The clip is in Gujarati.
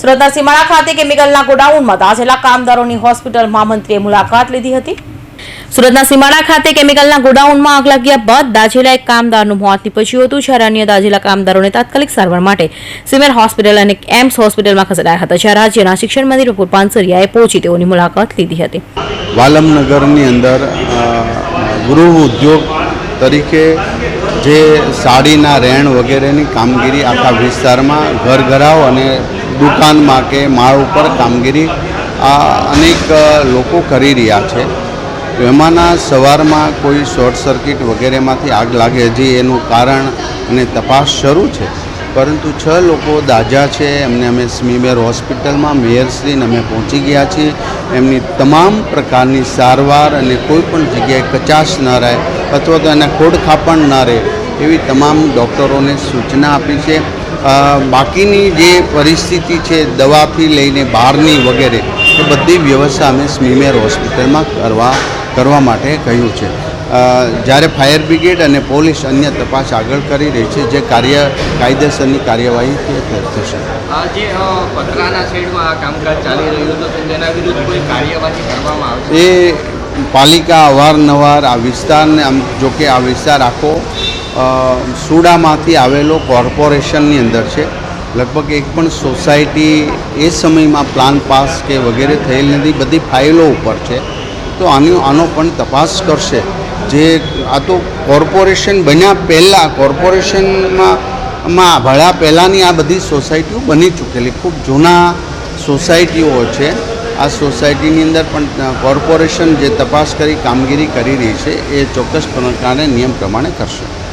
સુરતના સીમાડા ખાતે કેમિકલના ગોડાઉનમાં દાઝેલા કામદારોની હોસ્પિટલમાં મંત્રીએ મુલાકાત લીધી હતી. સુરતના સીમાડા ખાતે કેમિકલના ગોડાઉનમાં આગ લાગ્યા બાદ દાજેલા એક કામદારનું મોત નીપજ્યું હતું. જ્યારે અન્ય દાજેલા કામદારોને તાત્કાલિક સારવાર માટે સિવિલ હોસ્પિટલ અને એમ્સ હોસ્પિટલમાં ખસેડાયા હતા જ્યારે રાજ્યના શિક્ષણ મંત્રી પ્રફુલ પાનસરિયાએ પહોંચી તેઓની મુલાકાત લીધી હતી. વાલમનગરની અંદર ગૃહ ઉદ્યોગ તરીકે જે સાડીના રેણ વગેરેની કામગીરી આખા વિસ્તારમાં ઘર ઘરાવ અને દુકાનમાં કે માળ ઉપર કામગીરી આ અનેક લોકો કરી રહ્યા છે. એમાંના સવારમાં કોઈ શોર્ટ સર્કિટ વગેરેમાંથી આગ લાગે હજી એનું કારણ અને તપાસ શરૂ છે. પરંતુ છ લોકો દાજા છે, એમને અમે સ્મીમેર હોસ્પિટલમાં, મેયરશ્રીને અમે પહોંચી ગયા છીએ. એમની તમામ પ્રકારની સારવાર અને કોઈ પણ જગ્યાએ કચાશ ન રહે અથવા તો એને ખોડખાપણ ન રહે એવી તમામ ડૉક્ટરોને સૂચના આપી છે. બાકીની જે પરિસ્થિતિ છે દવાથી લઈને બહારની વગેરે એ બધી વ્યવસ્થા અમે સ્મીમેર હોસ્પિટલમાં કરવા કરવા માટે કહ્યું છે. જ્યારે ફાયર બ્રિગેડ અને પોલીસ અન્ય તપાસ આગળ કરી રહી છે જે કાર્ય કાયદેસરની કાર્યવાહી તે થશે. આ જે પતરાના શેડમાં આ કામકાજ ચાલી રહ્યું હતું તેના વિરુદ્ધ કોઈ કાર્યવાહી કરવામાં આવશે? એ પાલિકા અવારનવાર આ વિસ્તારને આમ જોકે આ વિસ્તાર આખો સુડામાંથી આવેલો કોર્પોરેશનની અંદર છે. લગભગ એક પણ સોસાયટી એ સમયમાં પ્લાન પાસ કે વગેરે થયેલ નથી. બધી ફાઇલો ઉપર છે. તો આનો આનો પણ તપાસ કરશે. જે, આ તો કોર્પોરેશન બન્યા પહેલાં, કોર્પોરેશનમાં માં ભળ્યા પહેલાંની આ બધી સોસાયટીઓ બની ચૂકેલી. ખૂબ જૂના સોસાયટીઓ છે. આ સોસાયટીની અંદર પણ કોર્પોરેશન જે તપાસ કરી, કામગીરી કરી રહી છે, એ ચોક્કસ પ્રકારે નિયમ પ્રમાણે કરશે.